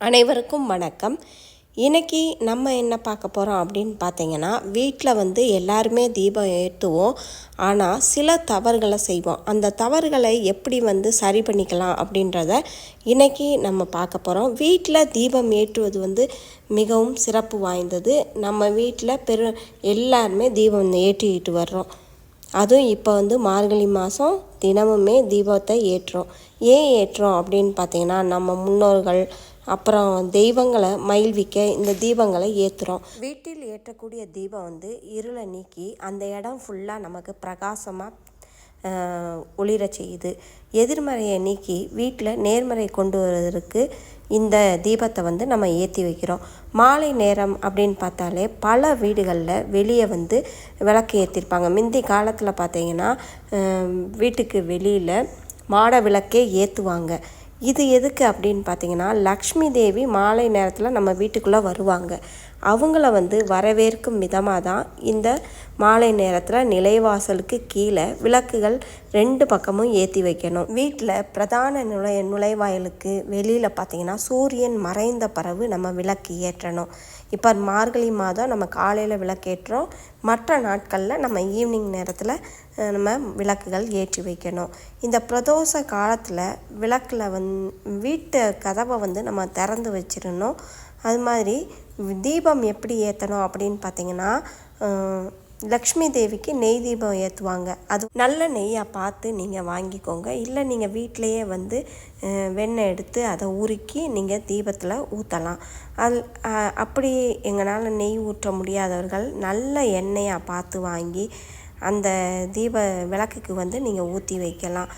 அனைவருக்கும் வணக்கம். இன்றைக்கி நம்ம என்ன பார்க்க போகிறோம் அப்படின்னு பார்த்தீங்கன்னா வீட்டில் வந்து எல்லாருமே தீபம் ஏற்றுவோம் ஆனால் சில தவறுகளை செய்வோம். அந்த தவறுகளை எப்படி வந்து சரி பண்ணிக்கலாம் அப்படின்றத இன்றைக்கி நம்ம பார்க்க போகிறோம் வீட்டில் தீபம் ஏற்றுவது வந்து மிகவும் சிறப்பு வாய்ந்தது. நம்ம வீட்டில் பெரு எல்லாருமே தீபம் ஏற்றிக்கிட்டு வர்றோம். அதுவும் இப்போ வந்து மார்கழி மாதம் தினமுமே தீபத்தை ஏற்றுறோம். ஏன் ஏற்றுறோம் அப்படின்னு பார்த்தீங்கன்னா நம்ம முன்னோர்கள் அப்புறம் தெய்வங்களை மயில்விக்க இந்த தீபங்களை ஏற்றுறோம் வீட்டில் ஏற்றக்கூடிய தீபம் வந்து இருளை நீக்கி அந்த இடம் ஃபுல்லாக நமக்கு பிரகாசமாக ஒளிர செய்யுது. எதிர்மறையை நீக்கி வீட்டில் நேர்மறை கொண்டு வருவதற்கு இந்த தீபத்தை வந்து நம்ம ஏற்றி வைக்கிறோம். மாலை நேரம் அப்படின்னு பார்த்தாலே பல வீடுகளில் வெளியே வந்து விளக்கு ஏற்றிருப்பாங்க முந்தி காலத்தில் பார்த்தீங்கன்னா வீட்டுக்கு வெளியில் மாட விளக்கே ஏற்றுவாங்க இது எதுக்கு அப்படின்னு பார்த்தீங்கன்னா லக்ஷ்மி தேவி மாலை நேரத்தில் நம்ம வீட்டுக்குள்ளே வருவாங்க. அவங்கள வந்து வரவேற்கும் விதமாக தான் இந்த மாலை நேரத்தில் நிலைவாசலுக்கு கீழே விளக்குகள் ரெண்டு பக்கமும் ஏற்றி வைக்கணும். வீட்டில் பிரதான நுழை நுழைவாயிலுக்கு வெளியில் பார்த்தீங்கன்னா சூரியன் மறைந்த பிறகு நம்ம விளக்கு ஏற்றணும். இப்போ மார்கழி மாதம் நம்ம காலையில் விளக்கேற்றோம். மற்ற நாட்களில் நம்ம ஈவினிங் நேரத்தில் நம்ம விளக்குகள் ஏற்றி வைக்கணும். இந்த பிரதோஷ காலத்தில் விளக்கில் வந் வீட்டு கதவை வந்து நம்ம திறந்து வச்சிடணும். அது மாதிரி தீபம் எப்படி ஏற்றணும் அப்படின்னு பார்த்தீங்கன்னா லக்ஷ்மி தேவிக்கு நெய் தீபம் ஏற்றுவாங்க அது நல்ல நெய்யாக பார்த்து நீங்கள் வாங்கிக்கோங்க. இல்லை நீங்கள் வீட்டிலையே வந்து வெண்ணெய் எடுத்து அதை உருக்கி நீங்கள் தீபத்தில் ஊற்றலாம் அது அப்படி எங்களால் நெய் ஊற்ற முடியாதவர்கள் நல்ல எண்ணெயாக பார்த்து வாங்கி அந்த தீப விளக்குக்கு வந்து நீங்கள் ஊற்றி வைக்கலாம்.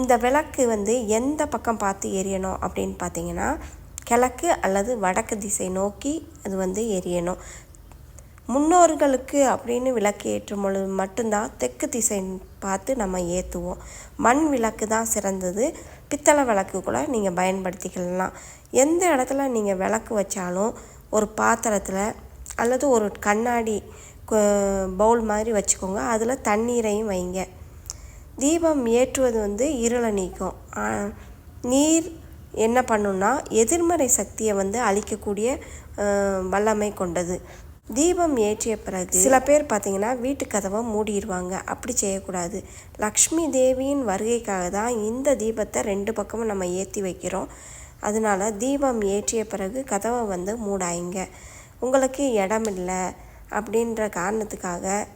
இந்த விளக்கு வந்து எந்த பக்கம் பார்த்து எரியணும் அப்படின்னு பார்த்தீங்கன்னா கிழக்கு அல்லது வடக்கு திசை நோக்கி அது வந்து எரியணும். முன்னோர்களுக்கு அப்படின்னு விளக்கு ஏற்றும் பொழுது மட்டும்தான் தெற்கு திசை பார்த்து நம்ம ஏற்றுவோம் மண் விளக்கு தான் சிறந்தது. பித்தளை விளக்கு கூட நீங்கள் பயன்படுத்திக்கலாம். எந்த இடத்துல நீங்கள் விளக்கு வச்சாலும் ஒரு பாத்திரத்தில் அல்லது ஒரு கண்ணாடி பவுல் மாதிரி வச்சுக்கோங்க. அதில் தண்ணீரையும் வைங்க. தீபம் ஏற்றுவது வந்து இருளை நீக்கும். நீர் என்ன பண்ணுன்னா எதிர்மறை சக்தியை வந்து அழிக்கக்கூடிய வல்லமை கொண்டது. தீபம் ஏற்றிய பிறகு சில பேர் பார்த்தீங்கன்னா வீட்டு கதவை மூடிடுவாங்க. அப்படி செய்யக்கூடாது. லக்ஷ்மி தேவியின் வருகைக்காக தான் இந்த தீபத்தை ரெண்டு பக்கமும் நம்ம ஏற்றி வைக்கிறோம். அதனால தீபம் ஏற்றிய பிறகு கதவை வந்து மூடாயிங்க உங்களுக்கு இடம் இல்லை அப்படின்ற காரணத்துக்காக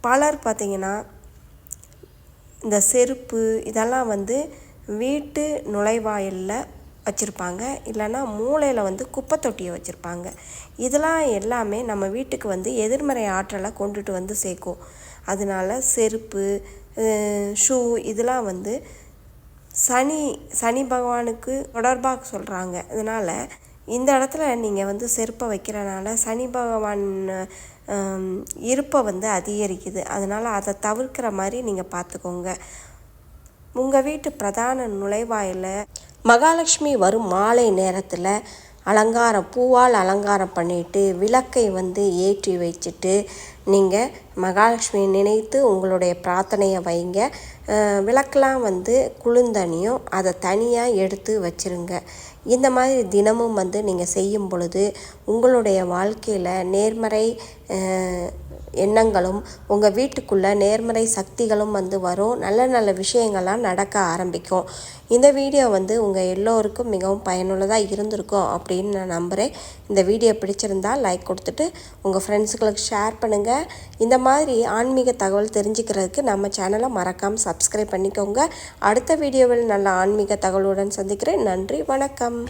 பலர் பார்த்திங்கன்னா இந்த செருப்பு இதெல்லாம் வந்து வீட்டு நுழைவாயிலில் வச்சுருப்பாங்க. இல்லைன்னா மூளையில் வந்து குப்பை தொட்டியை வச்சுருப்பாங்க. இதெல்லாம் எல்லாமே நம்ம வீட்டுக்கு வந்து எதிர்மறை ஆற்றலை கொண்டுட்டு வந்து சேர்க்கும். அதனால செருப்பு ஷூ இதெல்லாம் வந்து சனி சனி பகவானுக்கு தொடர்பாக சொல்கிறாங்க அதனால் இந்த இடத்துல நீங்கள் வந்து செருப்பை வைக்கிறனால சனி பகவான் இருப்பை வந்து அதிகரிக்குது. அதனால் அதை தவிர்க்கிற மாதிரி நீங்கள் பார்த்துக்கோங்க. உங்கள் வீட்டு பிரதான நுழைவாயில் மகாலட்சுமி வரும் மாலை நேரத்தில் அலங்காரம் பூவால் அலங்காரம் பண்ணிட்டு விளக்கை வந்து ஏற்றி வச்சுட்டு நீங்கள் மகாலட்சுமி நினைத்து உங்களுடைய பிரார்த்தனையை வைங்க. விளக்கெலாம் வந்து குளிர்ந்தனியும் அதை தனியாக எடுத்து வச்சுருங்க. இந்த மாதிரி தினமும் வந்து நீங்கள் செய்யும் பொழுது உங்களுடைய வாழ்க்கையில் நேர்மறை எண்ணங்களும் உங்கள் வீட்டுக்குள்ளே நேர்மறை சக்திகளும் வந்து வரும். நல்ல நல்ல விஷயங்கள்லாம் நடக்க ஆரம்பிக்கும். இந்த வீடியோ வந்து உங்கள் எல்லோருக்கும் மிகவும் பயனுள்ளதாக இருந்திருக்கும் அப்படின்னு நான் நம்புகிறேன் இந்த வீடியோ பிடிச்சிருந்தால் லைக் கொடுத்துட்டு உங்கள் ஃப்ரெண்ட்ஸுகளுக்கு ஷேர் பண்ணுங்கள் இந்த மாதிரி ஆன்மீக தகவல் தெரிஞ்சுக்கிறதுக்கு நம்ம சேனலை மறக்காமல் சப்ஸ்கிரைப் பண்ணிக்கோங்க. அடுத்த வீடியோவில் நல்ல ஆன்மீக தகவலுடன் சந்திக்கிறேன். நன்றி வணக்கம்.